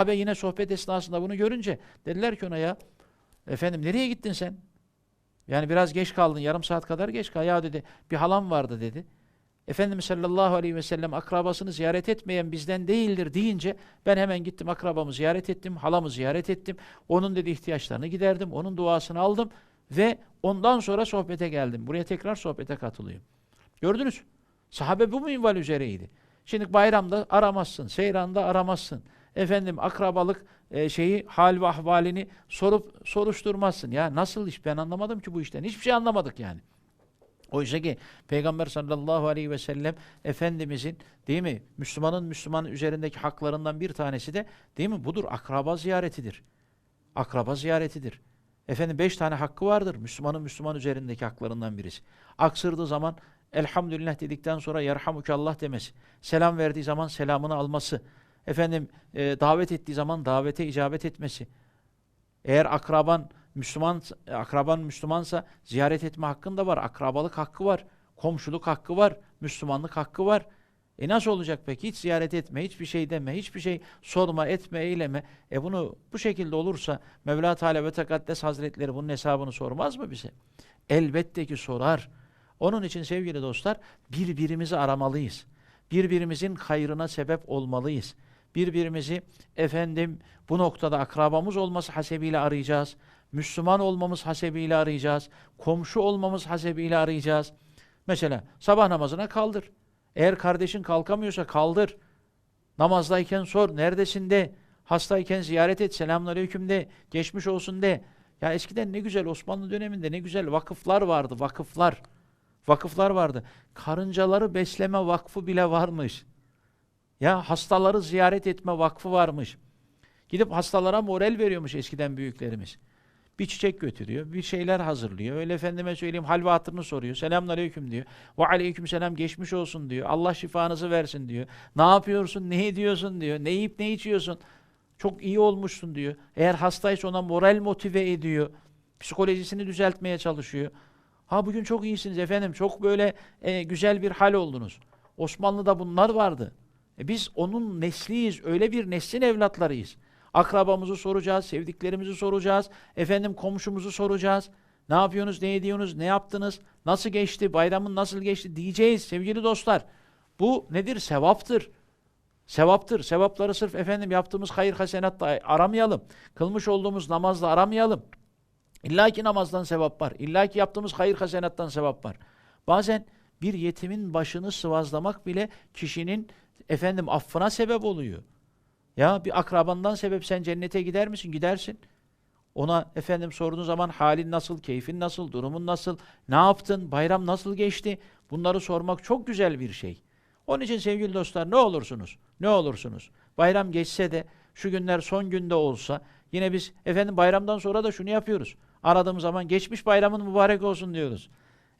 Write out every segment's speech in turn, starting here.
Sahabe yine sohbet esnasında bunu görünce dediler ki ona ya efendim nereye gittin sen? Yani biraz geç kaldın yarım saat kadar geç kaldın. Ya dedi bir halam vardı dedi. Efendimiz sallallahu aleyhi ve sellem akrabasını ziyaret etmeyen bizden değildir deyince ben hemen gittim akrabamı ziyaret ettim, halamı ziyaret ettim. Onun dedi ihtiyaçlarını giderdim, onun duasını aldım ve ondan sonra sohbete geldim. Buraya tekrar sohbete katılayım. Gördünüz. Sahabe bu minval üzereydi. Şimdi bayramda aramazsın, seyranda aramazsın. Efendim akrabalık e, şeyi hal ve ahvalini sorup soruşturmazsın. Ya nasıl iş ben anlamadım ki bu işten. Hiçbir şey anlamadık yani. Oysa ki Peygamber sallallahu aleyhi ve sellem Efendimizin değil mi Müslümanın Müslümanın üzerindeki haklarından bir tanesi de değil mi budur akraba ziyaretidir. Akraba ziyaretidir. Efendim beş tane hakkı vardır Müslümanın Müslüman üzerindeki haklarından birisi. Aksırdığı zaman elhamdülillah dedikten sonra yerhamukallah demesi. Selam verdiği zaman selamını alması. Efendim e, davet ettiği zaman davete icabet etmesi. Eğer akraban Müslüman akraban Müslümansa ziyaret etme hakkın da var. Akrabalık hakkı var. Komşuluk hakkı var. Müslümanlık hakkı var. E nasıl olacak peki? Hiç ziyaret etme, hiçbir şey deme, hiçbir şey sorma, etme, eyleme. E bunu bu şekilde olursa Mevla Teala ve Tekaddes Hazretleri bunun hesabını sormaz mı bize? Elbette ki sorar. Onun için sevgili dostlar birbirimizi aramalıyız. Birbirimizin hayrına sebep olmalıyız. Birbirimizi efendim bu noktada akrabamız olması hasebiyle arayacağız. Müslüman olmamız hasebiyle arayacağız. Komşu olmamız hasebiyle arayacağız. Mesela sabah namazına kaldır. Eğer kardeşin kalkamıyorsa kaldır. Namazdayken sor. Neredesin de. Hastayken ziyaret et. Selamünaleyküm de. Geçmiş olsun de. Ya eskiden ne güzel Osmanlı döneminde ne güzel vakıflar vardı. Vakıflar. Vakıflar vardı. Karıncaları besleme vakfı bile varmış. Ya hastaları ziyaret etme vakfı varmış. Gidip hastalara moral veriyormuş eskiden büyüklerimiz. Bir çiçek götürüyor, bir şeyler hazırlıyor. Öyle efendime söyleyeyim hal ve hatırını soruyor. Selamünaleyküm diyor. Ve aleyküm selam geçmiş olsun diyor. Allah şifanızı versin diyor. Ne yapıyorsun, ne ediyorsun diyor. Ne yiyip ne içiyorsun. Çok iyi olmuşsun diyor. Eğer hastaysa ona moral motive ediyor. Psikolojisini düzeltmeye çalışıyor. Ha bugün çok iyisiniz efendim. Çok böyle e, güzel bir hal oldunuz. Osmanlı'da bunlar vardı. E biz onun nesliyiz. Öyle bir neslin evlatlarıyız. Akrabamızı soracağız, sevdiklerimizi soracağız, efendim komşumuzu soracağız. Ne yapıyorsunuz, ne ediyorsunuz, ne yaptınız, nasıl geçti, bayramın nasıl geçti diyeceğiz sevgili dostlar. Bu nedir? Sevaptır. Sevaptır. Sevapları sırf efendim yaptığımız hayır hasenatla aramayalım. Kılmış olduğumuz namazla aramayalım. İlla ki namazdan sevap var. İlla ki yaptığımız hayır hasenattan sevap var. Bazen bir yetimin başını sıvazlamak bile kişinin efendim affına sebep oluyor. Ya bir akrabandan sebep sen cennete gider misin? Gidersin. Ona efendim sorduğun zaman halin nasıl, keyfin nasıl, durumun nasıl, ne yaptın, bayram nasıl geçti? Bunları sormak çok güzel bir şey. Onun için sevgili dostlar ne olursunuz, ne olursunuz. Bayram geçse de şu günler son günde olsa yine biz efendim bayramdan sonra da şunu yapıyoruz. Aradığımız zaman geçmiş bayramın mübarek olsun diyoruz.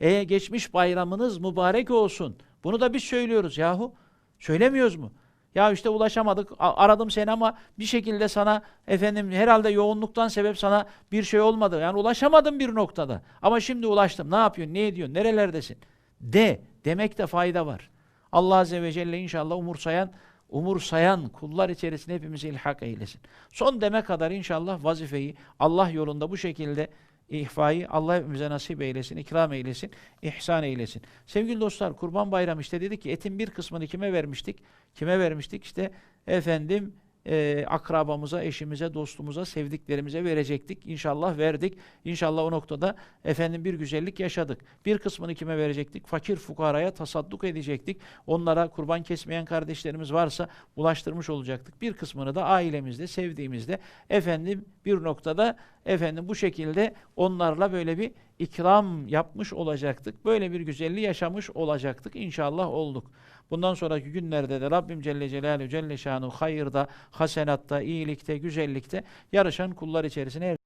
E geçmiş bayramınız mübarek olsun. Bunu da biz söylüyoruz yahu. Söylemiyoruz mu? Ya işte ulaşamadık, aradım seni ama bir şekilde sana efendim herhalde yoğunluktan sebep sana bir şey olmadı. Yani ulaşamadım bir noktada. Ama şimdi ulaştım. Ne yapıyorsun, ne ediyorsun, nerelerdesin? De, demekte fayda var. Allah Azze ve Celle inşallah umursayan, umursayan kullar içerisinde hepimizi ilhak eylesin. Son deme kadar inşallah vazifeyi Allah yolunda bu şekilde ihfayı Allah hepimize nasip eylesin, ikram eylesin, ihsan eylesin. Sevgili dostlar, Kurban Bayramı işte dedik ki etin bir kısmını kime vermiştik? Kime vermiştik? İşte efendim e, akrabamıza, eşimize, dostumuza, sevdiklerimize verecektik. İnşallah verdik. İnşallah o noktada efendim bir güzellik yaşadık. Bir kısmını kime verecektik? Fakir fukaraya tasadduk edecektik. Onlara kurban kesmeyen kardeşlerimiz varsa ulaştırmış olacaktık. Bir kısmını da ailemizde, sevdiğimizde efendim bir noktada efendim bu şekilde onlarla böyle bir ikram yapmış olacaktık. Böyle bir güzelliği yaşamış olacaktık. İnşallah olduk. Bundan sonraki günlerde de Rabbim Celle Celaluhu Celle Şanu hayırda, hasenatta, iyilikte, güzellikte yarışan kullar içerisine